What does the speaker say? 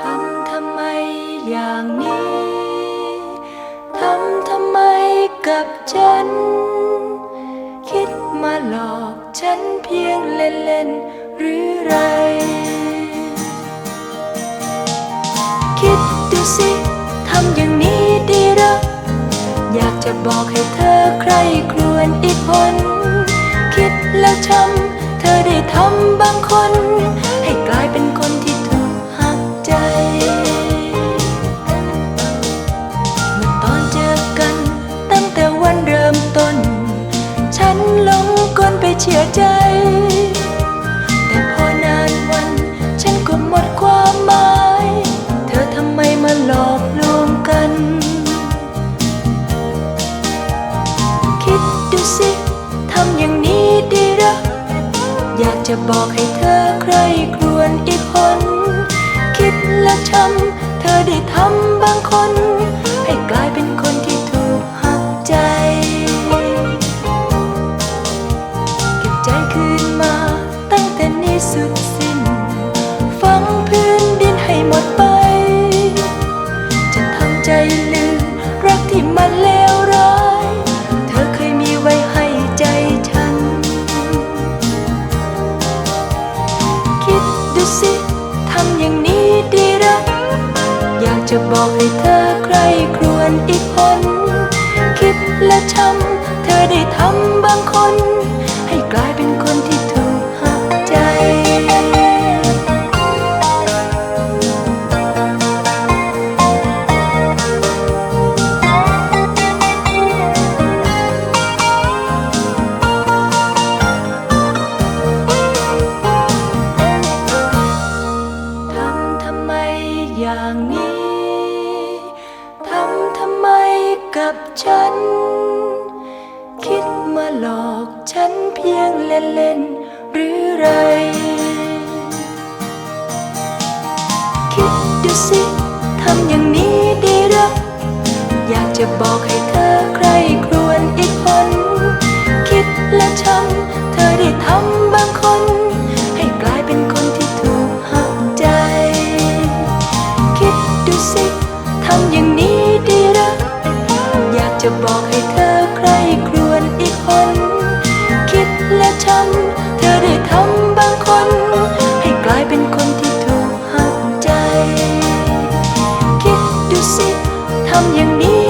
ทำทำไมอย่างนี้ ทำทำไมกับฉัน คิดมาหลอกฉันเพียงเล่นๆหรือไร คิดดูสิ ทำอย่างนี้ดีหรอ อยากจะบอกให้เธอใครครวญอีกคน คิดแล้วช้ำเธอได้ทำบางคน ให้กลายเป็นคนที่ ใจ แต่พอนานวัน ฉันก็หมดความหมาย เธอทำไมมาหลอกลวงกัน คิดดูสิทำอย่างนี้ดีหรออยากจะบอกให้เธอใครครวญอีกคน คิดและช้ำเธอได้ทำ สุดสิ้นฟังพื้นดินให้หมดไป จะทำใจลืม รักที่มันเลวร้าย เธอเคยมีไว้ให้ใจฉัน คิดดูสิทำอย่างนี้ดีหรออยากจะบอกให้เธอใครครวญอีกคน อย่างนี้ ทำทำไมกับฉัน คิดมาหลอกฉันเพียงเล่นๆหรือไร คิดดูสิทำอย่างนี้ดีหรออยากจะบอกให้เธอใครครวญอีกคน คิดและช้ำเธอได้ทำำอย่างนี้ดีหรออยากจะบอกให้เธอใครครวญอีกคน คิดและทำเธอได้ทำบางคน ให้กลายเป็นคนที่ถูกหักใจ คิดดูสิทำอย่างนี้